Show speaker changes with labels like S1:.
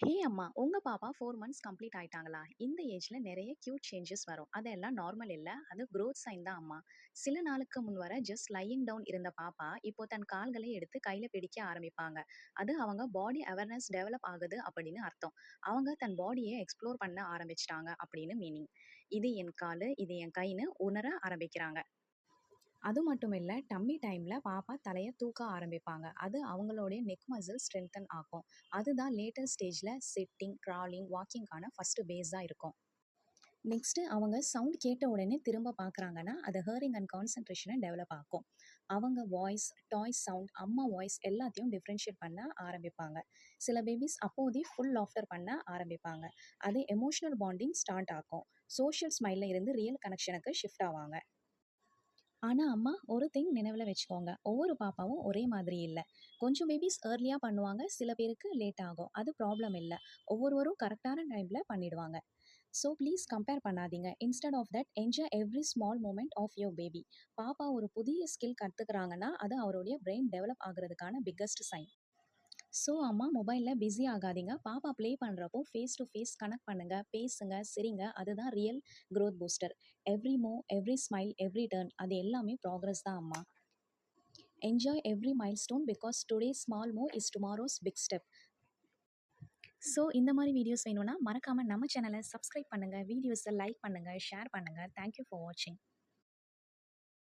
S1: ஹே அம்மா, உங்கள் பாப்பா ஃபோர் மந்த்ஸ் கம்ப்ளீட் ஆயிட்டாங்களா? இந்த ஏஜில் நிறைய க்யூட் சேஞ்சஸ் வரும். அதெல்லாம் நார்மல் இல்லை அது க்ரோத் சைன் தான் அம்மா. சில நாளுக்கு முன் வர ஜஸ்ட் லையிங் டவுன் இருந்த பாப்பா, இப்போ தன் கால்களை எடுத்து கையில் பிடிக்க ஆரம்பிப்பாங்க. அது அவங்க பாடி அவேர்னஸ் டெவலப் ஆகுது அப்படின்னு அர்த்தம். அவங்க தன் பாடியை எக்ஸ்ப்ளோர் பண்ண ஆரம்பிச்சிட்டாங்க அப்படின்னு மீனிங். இது என் கால் இது என் கைன்னு உணர ஆரம்பிக்கிறாங்க. அது மட்டும் இல்லை டம்மி டைமில் பாப்பா தலையை தூக்க ஆரம்பிப்பாங்க. அது அவங்களுடைய நெக் மசில் ஸ்ட்ரென்தன் ஆகும் அதுதான் லேட்டர் ஸ்டேஜில் சிட்டிங், கிராலிங், வாக்கிங்கான ஃபஸ்ட்டு பேஸாக இருக்கும். நெக்ஸ்ட்டு அவங்க சவுண்ட் கேட்ட உடனே திரும்ப பார்க்குறாங்கன்னா, அது ஹேரிங் அண்ட் கான்சன்ட்ரேஷனை டெவலப் ஆகும் அவங்க வாய்ஸ், டாய்ஸ் சவுண்ட், அம்மா வாய்ஸ் எல்லாத்தையும் டிஃப்ரென்ஷியேட் பண்ண ஆரம்பிப்பாங்க. சில பேபிஸ் அப்போதே ஃபுல் லாஃப்டர் பண்ண ஆரம்பிப்பாங்க. அது எமோஷனல் பாண்டிங் ஸ்டார்ட் ஆகும் சோஷியல் ஸ்மைல்ல இருந்து ரியல் கனெக்ஷனுக்கு ஷிஃப்ட் ஆவாங்க. ஆனால் அம்மா, ஒரு திங் நினைவில் வச்சுக்கோங்க. ஒவ்வொரு பாப்பாவும் ஒரே மாதிரி இல்லை கொஞ்சம் பேபிஸ் ஏர்லியாக பண்ணுவாங்க. சில பேருக்கு லேட் ஆகும். அது ப்ராப்ளம் இல்லை ஒவ்வொருவரும் கரெக்டான டைமில் பண்ணிடுவாங்க. ஸோ ப்ளீஸ் கம்பேர் பண்ணாதீங்க. Instead of that enjoy every small moment of your baby. பாப்பா ஒரு புதிய ஸ்கில் கற்றுக்கிறாங்கன்னா அது அவருடைய பிரெயின் டெவலப் ஆகுறதுக்கான பிக்கஸ்ட் சைன். ஸோ அம்மா மொபைலில் பிஸி ஆகாதீங்க. பாப்பா ப்ளே பண்ணுறப்போ ஃபேஸ் டூ ஃபேஸ் கனெக்ட் பண்ணுங்க, பேசுங்க, சிரிங்க. அதுதான் real growth booster. Every move, every smile, every turn அது எல்லாமே ப்ராக்ரஸ் தான் அம்மா. Enjoy every milestone because today small move is tomorrow's big step. So இந்த மாதிரி வீடியோஸ் வேணும்னா, மறக்காமல் நம்ம சேனலை சப்ஸ்கிரைப் பண்ணுங்க. வீடியோஸை லைக் பண்ணுங்கள் ஷேர் பண்ணுங்கள் தேங்க் யூ ஃபார் வாட்சிங்.